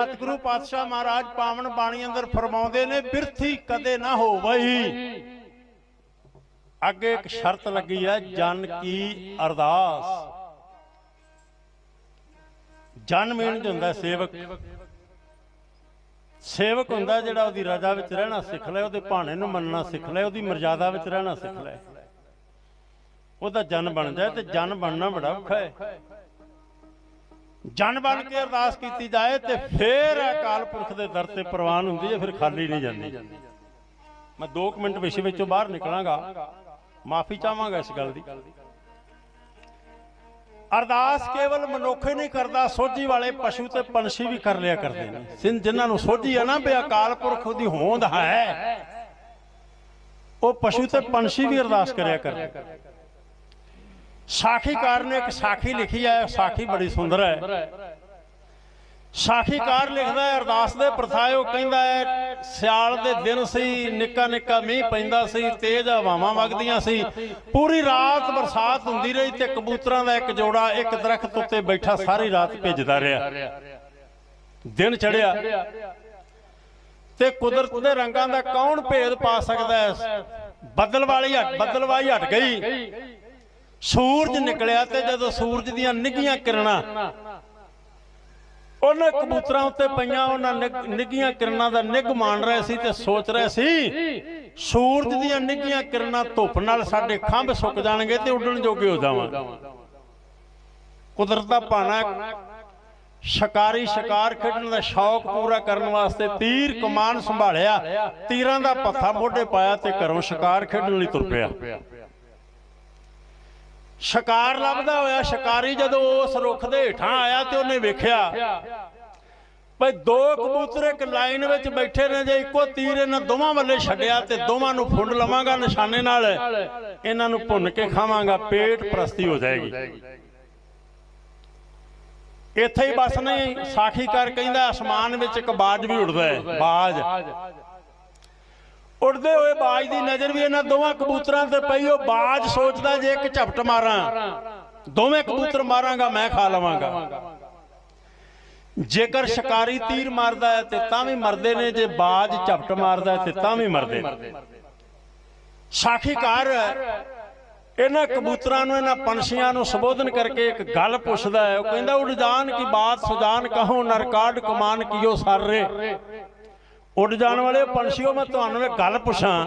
ਸਤਿਗੁਰੂ ਪਾਤਸ਼ਾਹ ਮਹਾਰਾਜ ਪਾਵਨ ਬਾਣੀ ਅੰਦਰ ਫਰਮਾਉਂਦੇ ਨੇ, ਬਿਰਥੀ ਕਦੇ ਨਾ ਹੋਵਈ। ਅੱਗੇ ਇੱਕ ਸ਼ਰਤ ਲੱਗੀ ਹੈ, ਜਨ ਕੀ ਅਰਦਾਸ। ਜਨ ਮੀਣ ਹੁੰਦਾ ਸੇਵਕ। ਸੇਵਕ ਹੁੰਦਾ ਜਿਹੜਾ ਉਹਦੀ ਰਜ਼ਾ ਵਿੱਚ ਰਹਿਣਾ ਸਿੱਖ ਲੈ ਉਹਦੇ ਭਾਣੇ ਨੂੰ ਮੰਨਣਾ ਸਿੱਖ ਲੈ ਉਹਦੀ ਮਰਜ਼ਾਦਾ ਵਿੱਚ ਰਹਿਣਾ ਸਿੱਖ ਲੈ ਉਹਦਾ ਜਨ ਬਣ ਜਾਏ ਤੇ ਜਨ ਬਣਨਾ ਬੜਾ ਔਖਾ ਹੈ। ਜਨ ਬਣ ਕੇ ਅਰਦਾਸ ਕੀਤੀ ਜਾਏ ਤੇ ਫੇਰ ਅਕਾਲ ਪੁਰਖ ਦੇ ਦਰ ਤੇ ਪ੍ਰਵਾਨ ਹੁੰਦੀ ਹੈ, ਫਿਰ ਖਾਲੀ ਨਹੀਂ ਜਾਂਦੀ। ਮੈਂ 2 ਮਿੰਟ ਵਿਸ਼ੇ ਵਿੱਚੋਂ ਬਾਹਰ ਨਿਕਲਾਂਗਾ। ਮਾਫੀ ਚਾਹਾਂਗਾ ਇਸ ਗੱਲ ਦੀ। ਅਰਦਾਸ ਕੇਵਲ ਮਨੁੱਖ ਹੀ ਨਹੀਂ ਕਰਦਾ, ਸੋਝੀ ਵਾਲੇ ਪਸ਼ੂ ਤੇ ਪੰਛੀ ਵੀ ਕਰ ਲਿਆ ਕਰਦੇ ਨੇ। ਸਿੰਨ ਜਿਨ੍ਹਾਂ ਨੂੰ ਸੋਝੀ ਹੈ ਨਾ ਵੀ ਅਕਾਲ ਪੁਰਖ ਦੀ ਹੋਂਦ ਹੈ, ਉਹ ਪਸ਼ੂ ਤੇ ਪੰਛੀ ਵੀ ਅਰਦਾਸ ਕਰਿਆ ਕਰਦੇ ਸਾਖੀਕਾਰ ਨੇ ਇੱਕ ਸਾਖੀ ਲਿਖੀ ਹੈ ਸਾਖੀ ਬੜੀ ਸੁੰਦਰ ਹੈ। ਸਾਖੀਕਾਰ ਲਿਖਦਾ ਹੈ, ਅਰਦਾਸ ਦੇ ਪ੍ਰਥਾਏ ਕਹਿੰਦਾ ਹੈ, ਸਿਆਲ ਦੇ ਦਿਨ ਸੀ, ਨਿੱਕਾ ਨਿੱਕਾ ਮੀਂਹ ਪੈਂਦਾ ਸੀ, ਤੇਜ਼ ਹਵਾਵਾਂ ਵਗਦੀਆਂ ਸੀ। ਪੂਰੀ ਰਾਤ ਬਰਸਾਤ ਹੁੰਦੀ ਰਹੀ ਤੇ ਕਬੂਤਰਾਂ ਦਾ ਇੱਕ ਜੋੜਾ ਇੱਕ ਦਰਖਤ ਉੱਤੇ ਬੈਠਾ, ਸਾਰੀ ਰਾਤ ਭਿੱਜਦਾ ਰਿਹਾ। ਦਿਨ ਚੜਿਆ ਤੇ ਕੁਦਰਤ ਦੇ ਰੰਗਾਂ ਦਾ ਕੌਣ ਭੇਦ ਪਾ ਸਕਦਾ ਹੈ? ਬੱਦਲ ਵਾਲੀ ਹਟ ਬੱਦਲਵਾਈ ਹਟ ਗਈ। ਸੂਰਜ ਨਿਕਲਿਆ ਤੇ ਜਦੋਂ ਸੂਰਜ ਦੀਆਂ ਨਿੱਘੀਆਂ ਕਿਰਨਾਂ ਉਹਨਾਂ ਕਬੂਤਰਾਂ ਉੱਤੇ ਪਈਆਂ, ਉਹਨਾਂ ਨਿੱਘ- ਨਿੱਘੀਆਂ ਕਿਰਨਾਂ ਦਾ ਨਿੱਘ ਮਾਣ ਰਹੇ ਸੀ ਤੇ ਸੋਚ ਰਹੇ ਸੀ, ਸੂਰਜ ਦੀਆਂ ਨਿੱਘੀਆਂ ਕਿਰਨਾਂ ਧੁੱਪ ਨਾਲ ਸਾਡੇ ਖੰਭ ਸੁੱਕ ਜਾਣਗੇ ਤੇ ਉੱਡਣ ਜੋਗੇ ਹੋ ਜਾਵਾਂਗੇ। ਕੁਦਰਤ ਦਾ ਭਾਣਾ ਸ਼ਿਕਾਰੀ ਸ਼ਿਕਾਰ ਖੇਡਣ ਦਾ ਸ਼ੌਕ ਪੂਰਾ ਕਰਨ ਵਾਸਤੇ ਤੀਰ ਕਮਾਨ ਸੰਭਾਲਿਆ, ਤੀਰਾਂ ਦਾ ਪੱਥਾ ਮੋਢੇ ਪਾਇਆ ਤੇ ਘਰੋਂ ਸ਼ਿਕਾਰ ਖੇਡਣ ਲਈ ਤੁਰ ਪਿਆ। ਸ਼ਿਕਾਰ ਲੱਭਦਾ ਹੋਇਆ, ਸ਼ਿਕਾਰੀ ਜਦੋਂ ਉਸ ਰੁੱਖ ਦੇ ਹੇਠਾਂ ਆਇਆ ਤੇ ਉਹਨੇ ਵੇਖਿਆ ਭਈ ਦੋ ਕਬੂਤਰ ਇੱਕ ਲਾਈਨ ਵਿੱਚ ਬੈਠੇ ਨੇ ਜੇ ਇੱਕੋ ਤੀਰ ਇਹਨਾਂ ਦੋਵਾਂ ਵੱਲੇ ਛੱਡਿਆ ਤੇ ਦੋਵਾਂ ਨੂੰ ਫੁੰਡ ਲਵਾਂਗਾ ਨਿਸ਼ਾਨੇ ਨਾਲ, ਇਹਨਾਂ ਨੂੰ ਭੁੰਨ ਕੇ ਖਾਵਾਂਗਾ, ਪੇਟ ਪ੍ਰਸਤੀ ਹੋ ਜਾਏਗੀ। ਇੱਥੇ ਹੀ ਬਸ ਨਹੀਂ, ਸਾਖੀਕਾਰ ਕਹਿੰਦਾ, ਅਸਮਾਨ ਵਿੱਚ ਇੱਕ ਬਾਜ ਵੀ ਉੱਡਦਾ ਹੈ, ਬਾਜ। ਉੱਡਦੇ ਹੋਏ ਬਾਜ ਦੀ ਨਜ਼ਰ ਵੀ ਇਹਨਾਂ ਦੋਵਾਂ ਕਬੂਤਰਾਂ ਤੇ ਪਈ, ਉਹ ਬਾਜ ਸੋਚਦਾ ਜੇ ਇੱਕ ਝਪਟ ਮਾਰਾਂ, ਦੋਵੇਂ ਕਬੂਤਰ ਮਾਰਾਂਗਾ, ਮੈਂ ਖਾ ਲਵਾਂਗਾ। ਜੇਕਰ ਸ਼ਿਕਾਰੀ ਤੀਰ ਮਾਰਦਾ ਹੈ ਤੇ ਤਾਂ ਵੀ ਮਰਦੇ ਨੇ, ਜੇ ਬਾਜ ਝਪਟ ਮਾਰਦਾ ਹੈ ਤੇ ਤਾਂ ਵੀ ਮਰਦੇ ਨੇ। ਸਾਖੀਕਾਰ ਇਹਨਾਂ ਕਬੂਤਰਾਂ ਨੂੰ, ਇਹਨਾਂ ਪੰਛੀਆਂ ਨੂੰ ਸੰਬੋਧਨ ਕਰਕੇ ਇੱਕ ਗੱਲ ਪੁੱਛਦਾ ਹੈ। ਉਹ ਕਹਿੰਦਾ ਉਡ ਜਾਣ ਕੀ ਬਾਤ, ਸੁਜਾਨ ਕਹੋ, ਨਰਕਾਡ ਕਮਾਨ ਕੀਓ ਸਰਰੇ ਉੱਡ ਜਾਣ ਵਾਲੇ ਪੰਛੀਓ ਮੈਂ ਤੁਹਾਨੂੰ ਇੱਕ ਗੱਲ ਪੁੱਛਾਂ।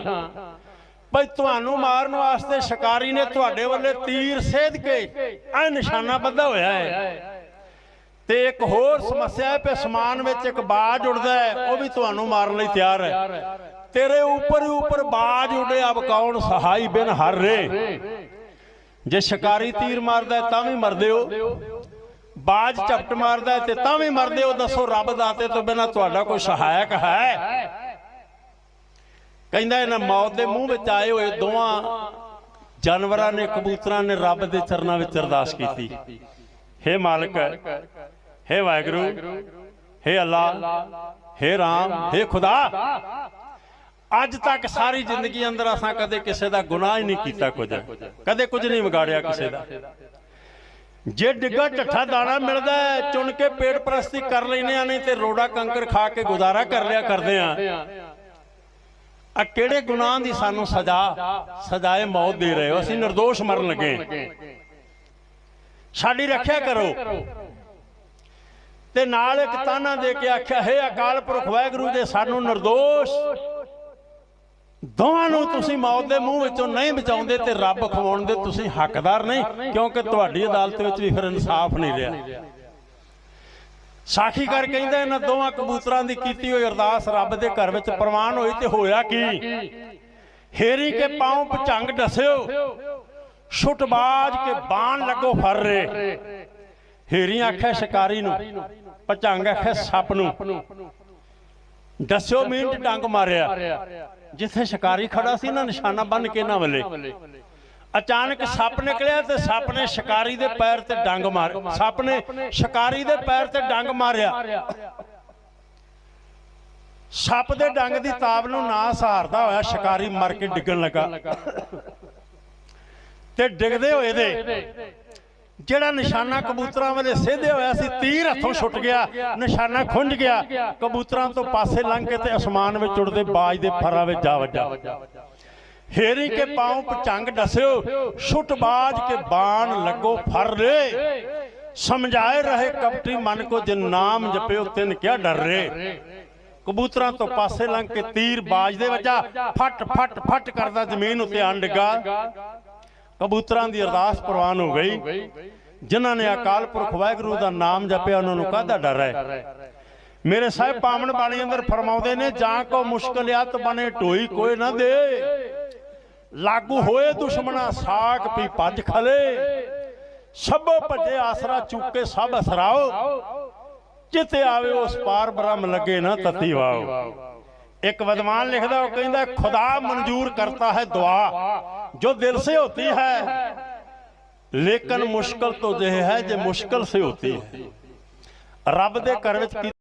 ਭਈ ਤੁਹਾਨੂੰ ਮਾਰਨ ਵਾਸਤੇ ਸ਼ਿਕਾਰੀ ਨੇ ਤੁਹਾਡੇ ਵੱਲੇ ਤੀਰ ਸੇਧ ਕੇ ਇਹ ਨਿਸ਼ਾਨਾ ਬੱਧਾ ਹੋਇਆ ਹੈ। ਤੇ ਇੱਕ ਹੋਰ ਸਮੱਸਿਆ ਹੈ ਕਿ ਅਸਮਾਨ ਵਿੱਚ ਇੱਕ ਬਾਜ ਉੱਡਦਾ ਹੈ, ਉਹ ਵੀ ਤੁਹਾਨੂੰ ਮਾਰਨ ਲਈ ਤਿਆਰ ਹੈ। ਤੇਰੇ ਉੱਪਰ ਹੀ ਉੱਪਰ ਬਾਜ ਉੱਡਿਆ ਬਕਾਉਣ ਸਹਾਈ ਬਿਨ ਹਰ ਰੇ। ਜੇ ਸ਼ਿਕਾਰੀ ਤੀਰ ਮਾਰਦਾ ਤਾਂ ਵੀ ਮਰਦੇ ਹੋ। ਬਾਜ ਝਪਟ ਮਾਰਦਾ ਤੇ ਤਾਂ ਵੀ ਮਰਦੇ ਹੋ ਦੱਸੋ ਰੱਬ ਦਾਤੇ ਤੋਂ ਬਿਨਾ ਤੁਹਾਡਾ ਕੋਈ ਸਹਾਇਕ ਹੈ। ਕਹਿੰਦਾ ਇਹਨਾਂ ਮੌਤ ਦੇ ਮੂੰਹ ਵਿੱਚ ਆਏ ਹੋਏ ਦੋਵਾਂ ਜਾਨਵਰਾਂ ਨੇ ਕਬੂਤਰਾਂ ਨੇ ਰੱਬ ਦੇ ਚਰਨਾਂ ਵਿੱਚ ਅਰਦਾਸ ਕੀਤੀ। ਹੇ ਮਾਲਕ ਹੇ ਵਾਹਿਗੁਰੂ ਹੇ ਅੱਲਾ ਹੇ ਰਾਮ ਹੇ ਖੁਦਾ। ਅੱਜ ਤੱਕ ਸਾਰੀ ਜ਼ਿੰਦਗੀ ਅੰਦਰ ਅਸਾਂ ਕਦੇ ਕਿਸੇ ਦਾ ਗੁਨਾਹ ਹੀ ਨਹੀਂ ਕੀਤਾ ਕੁਝ। ਕਦੇ ਕੁਝ ਨਹੀਂ ਵਿਗਾੜਿਆ ਕਿਸੇ ਦਾ। ਜੇ ਡਿੱਗਾ ਠੱਠਾ ਦਾਣਾ ਮਿਲਦਾ ਹੈ ਚੁਣ ਕੇ ਪੇੜ ਪ੍ਰਸਤੀ ਕਰ ਲੈਨੇ ਆ ਨਹੀਂ ਤੇ ਰੋੜਾ ਕੰਕਰ ਖਾ ਕੇ ਗੁਜ਼ਾਰਾ ਕਰ ਲਿਆ ਕਰਦੇ ਆ ਆ ਕਿਹੜੇ ਗੁਨਾਹ ਦੀ ਸਾਨੂੰ ਸਜ਼ਾ ਸਜ਼ਾਏ ਮੌਤ ਦੇ ਰਹੇ ਹੋ। ਅਸੀਂ ਨਿਰਦੋਸ਼ ਮਰਨ ਲੱਗੇ। ਸਾਡੀ ਰੱਖਿਆ ਕਰੋ। ਤੇ ਨਾਲ ਇੱਕ ਤਾਨਾ ਦੇ ਕੇ ਆਖਿਆ ਹੈ ਅਕਾਲ ਪੁਰਖ ਵਾਹਿਗੁਰੂ ਦੇ ਸਾਨੂੰ ਨਿਰਦੋਸ਼। ਦੋਵਾਂ ਨੂੰ ਤੁਸੀਂ ਮੌਤ ਦੇ ਮੂੰਹ ਵਿੱਚੋਂ ਨਹੀਂ ਬਚਾਉਂਦੇ ਤੇ ਰੱਬ ਖਵਾਉਣ ਦੇ ਤੁਸੀਂ ਹੱਕਦਾਰ ਨਹੀਂ, ਕਿਉਂਕਿ ਤੁਹਾਡੀ ਅਦਾਲਤ ਵਿੱਚ ਵੀ ਫਿਰ ਇਨਸਾਫ ਨਹੀਂ ਰਿਹਾ। ਸਾਖੀ ਕਹਿੰਦਾ ਇਹਨਾਂ ਦੋਵਾਂ ਕਬੂਤਰਾਂ ਦੀ ਕੀਤੀ ਹੋਈ ਅਰਦਾਸ ਰੱਬ ਦੇ ਘਰ ਵਿੱਚ ਪ੍ਰਵਾਨ ਹੋਈ ਤੇ ਹੋਇਆ ਕੀ? ਹੇਰੀ ਕੇ ਪਾਉ ਪਚੰਗ ਡਸਿਓ, ਛੁਟਬਾਜ ਕੇ ਬਾਣ ਲੱਗੋ ਫਰ ਰੇ। ਹੇਰੀ ਆਖਿਆ ਸ਼ਿਕਾਰੀ ਨੂੰ ਪਚੰਗ ਆਖਿਆ ਸੱਪ ਨੂੰ। ਦੱਸਿਓ ਮਿੰਟ ਡੰਗ ਮਾਰਿਆ। ਜਿੱਥੇ ਸ਼ਿਕਾਰੀ ਖੜਾ ਸੀ ਨਾ ਨਿਸ਼ਾਨਾ ਬੰਨ ਕੇ ਨਾ ਵੱਲੇ। ਅਚਾਨਕ ਸੱਪ ਨਿਕਲਿਆ ਤੇ ਸੱਪ ਨੇ ਸ਼ਿਕਾਰੀ ਦੇ ਪੈਰ ਤੇ ਡੰਗ ਮਾਰ ਸੱਪ ਨੇ ਸ਼ਿਕਾਰੀ ਦੇ ਪੈਰ ਤੇ ਡੰਗ ਮਾਰਿਆ। ਸੱਪ ਦੇ ਡੰਗ ਦੀ ਤਾਬ ਨੂੰ ਨਾ ਸਹਾਰਦਾ ਹੋਇਆ ਸ਼ਿਕਾਰੀ ਮਰ ਕੇ ਡਿੱਗਣ ਲੱਗਾ। ਤੇ ਡਿੱਗਦੇ ਹੋਏ ਦੇ ਜਿਹੜਾ ਨਿਸ਼ਾਨਾ ਕਬੂਤਰਾਂ ਵਾਲੇ ਸਿੱਧੇ ਹੋਇਆ ਸੀ ਤੀਰ ਹੱਥੋਂ ਛੁੱਟ ਗਿਆ ਨਿਸ਼ਾਨਾ ਖੁੰਝ ਗਿਆ ਕਬੂਤਰਾਂ ਤੋਂ ਪਾਸੇ ਲੰਘ ਕੇ ਤੇ ਅਸਮਾਨ ਵਿੱਚ ਉੜਦੇ ਬਾਜ ਦੇ ਫਰਾਂ ਵਿੱਚ ਜਾ ਵੱਜਾ। ਹੇਰੀ ਕੇ ਪਾਉ ਪਚੰਗ ਡਸਿਓ ਛੁੱਟ ਬਾਜ ਕੇ ਬਾਣ ਲੱਗੋ ਫਰ ਰੇ। ਸਮਝਾਏ ਰਹੇ ਕਪਟੀ ਮਨ ਕੋ ਜਿਨ ਨਾਮ ਜਪਿਓ ਤਿਨ ਕਿਆ ਡਰ ਰੇ। ਕਬੂਤਰਾਂ ਤੋਂ ਪਾਸੇ ਲੰਘ ਕੇ ਤੀਰ ਬਾਜ ਦੇ ਵੱਜਾ ਫਟ ਫਟ ਫਟ ਕਰਦਾ ਜ਼ਮੀਨ ਉੱਤੇ ਆਂ ਡਿੱਗਾ ਕਬੂਤਰਾਂ ਦੀ ਅਰਦਾਸ ਪ੍ਰਵਾਨ ਹੋ ਗਈ। ਜਿਨ੍ਹਾਂ ਨੇ ਅਕਾਲ ਪੁਰਖ ਵਾਹਿਗੁਰੂ ਦਾ ਨਾਮ ਜਪਿਆ, ਉਹਨਾਂ ਨੂੰ ਕਾਹਦਾ ਡਰ ਹੈ? ਮੇਰੇ ਸਾਹਿਬ ਪਾਵਨ ਬਾਣੀ ਅੰਦਰ ਫਰਮਾਉਂਦੇ ਨੇ, ਜਾਂ ਕੋ ਮੁਸ਼ਕਲਿਆਤ ਬਣੇ, ਢੋਈ ਕੋਈ ਨਾ ਦੇ। ਲਾਗੂ ਹੋਏ ਦੁਸ਼ਮਣਾ ਸਾਖ ਪੀ ਭੱਜ ਖਲੇ। ਸਭੋ ਭੱਜੇ ਆਸਰਾ ਚੁੱਕੇ, ਸਭ ਅਸਰਾਓ ਜਿੱਤੇ ਆਵੇ, ਉਸ ਪਾਰ ਬ੍ਰਹਮ ਲੱਗੇ ਨਾ ਤਤੀ ਵਾਓ। ਇੱਕ ਵਿਦਵਾਨ ਲਿਖਦਾ, ਉਹ ਕਹਿੰਦਾ, ਖੁਦਾ ਮਨਜ਼ੂਰ ਕਰਤਾ ਹੈ ਦੁਆ। ਜੋ ਦਿਲ ਸੇ ਹੋਤੀ ਹੈ, ਲੇਕਿਨ ਮੁਸ਼ਕਲ ਤੋਂ ਜੇ ਹੈ, ਜੇ ਮੁਸ਼ਕਲ ਸੇ ਹੋਤੀ ਹੈ, ਰੱਬ ਦੇ ਘਰ ਵਿੱਚ ਕੀ